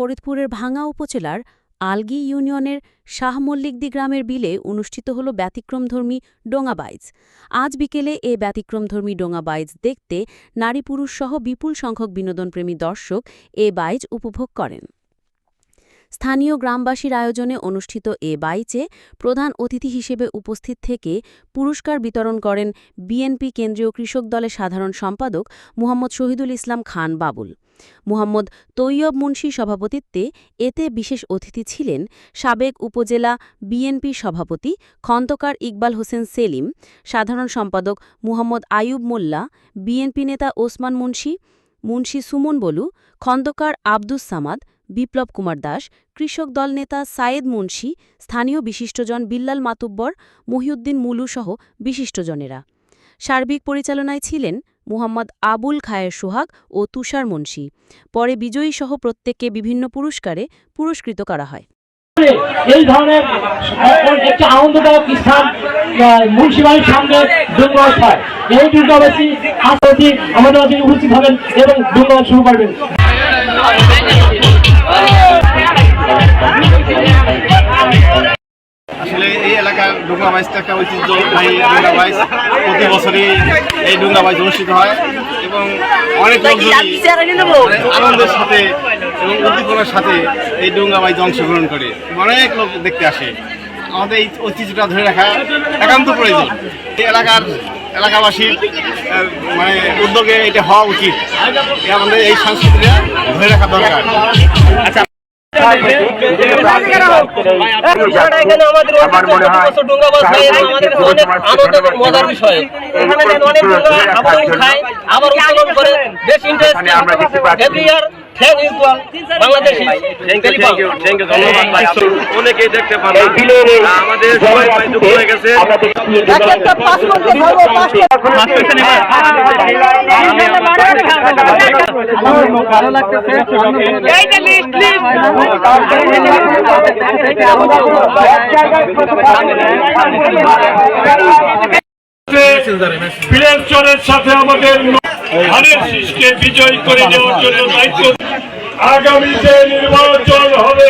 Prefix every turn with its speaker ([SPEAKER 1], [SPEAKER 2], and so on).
[SPEAKER 1] ফরিদপুরের ভাঙ্গা উপজেলার আলগি ইউনিয়নের শাহ মল্লিকদি গ্রামের বিলে অনুষ্ঠিত হল ব্যতিক্রমধর্মী ডোঙাবাইজ। আজ বিকেলে এ ব্যতিক্রমধর্মী ডোঙাবাইজ দেখতে নারী পুরুষসহ বিপুল সংখ্যক বিনোদনপ্রেমী দর্শক এ বাইজ উপভোগ করেন। স্থানীয় গ্রামবাসীর আয়োজনে অনুষ্ঠিত এ বাইচে প্রধান অতিথি হিসেবে উপস্থিত থেকে পুরস্কার বিতরণ করেন বিএনপি কেন্দ্রীয় কৃষক দলের সাধারণ সম্পাদক মুহাম্মদ শহীদুল ইসলাম খান বাবুল। মুহাম্মদ তৈয়ব মুন্সি সভাপতিত্বে এতে বিশেষ অতিথি ছিলেন সাবেক উপজেলা বিএনপি সভাপতি খন্দকার ইকবাল হোসেন সেলিম, সাধারণ সম্পাদক মুহাম্মদ আয়ুব মোল্লা, বিএনপি নেতা ওসমান মুন্সি মুন্সি সুমন বলু, খন্দকার আব্দুস সামাদ বিপ্লব কুমার দাস, কৃষক দল নেতা সায়েদ মুন্সি, স্থানীয় বিশিষ্টজন বিল্লাল মাতুব্বর, মহিউদ্দিন মুলুসহ বিশিষ্টজনেরা। সার্বিক পরিচালনায় ছিলেন মুহাম্মদ আবুল খায়ের সোহাগ ও তুষার মুন্সি। পরে বিজয়ীসহ প্রত্যেককে বিভিন্ন পুরস্কারে পুরস্কৃত করা হয়।
[SPEAKER 2] এই ধরনের একটি আনন্দদায়ক স্থান মুন্সিবাড়ির সামনে দুর্গবাস হয়। এই দুর্গবাসী আসাদি আমাদের উপস্থিত হবেন এবং দুর্গবাস শুরু করবেন।
[SPEAKER 3] এলাকার ডুঙ্গা বাইসটা একটা ঐতিহ্যবাহী ডুঙ্গা বাইস প্রতি বছরই এই ডুঙ্গা বাইস অনুষ্ঠিত হয় এবং অনেক লোকজনই মানে আনন্দের সাথে এবং উদ্দীপনার সাথে এই ডুঙ্গা বাইস অংশগ্রহণ করে। অনেক লোক দেখতে আসে। আমাদের এই ঐতিহ্যটা ধরে রাখা একান্ত প্রয়োজন। এই এলাকার এলাকাবাসীর মানে উদ্যোগে এটা হওয়া উচিত। আমাদের এই সংস্কৃতিটা ধরে রাখা দরকার। আচ্ছা
[SPEAKER 4] আমার মনে হয় আমরা দেখতে পাচ্ছি।
[SPEAKER 5] অনেকেই দেখতে পারলাম আমাদের সবাই ভাই হয়ে গেছে
[SPEAKER 6] প্লেয়ারজনের সাথে আমাদের বিজয়ী করে দেওয়ার জন্য দায়িত্ব। আগামী যে নির্বাচন হবে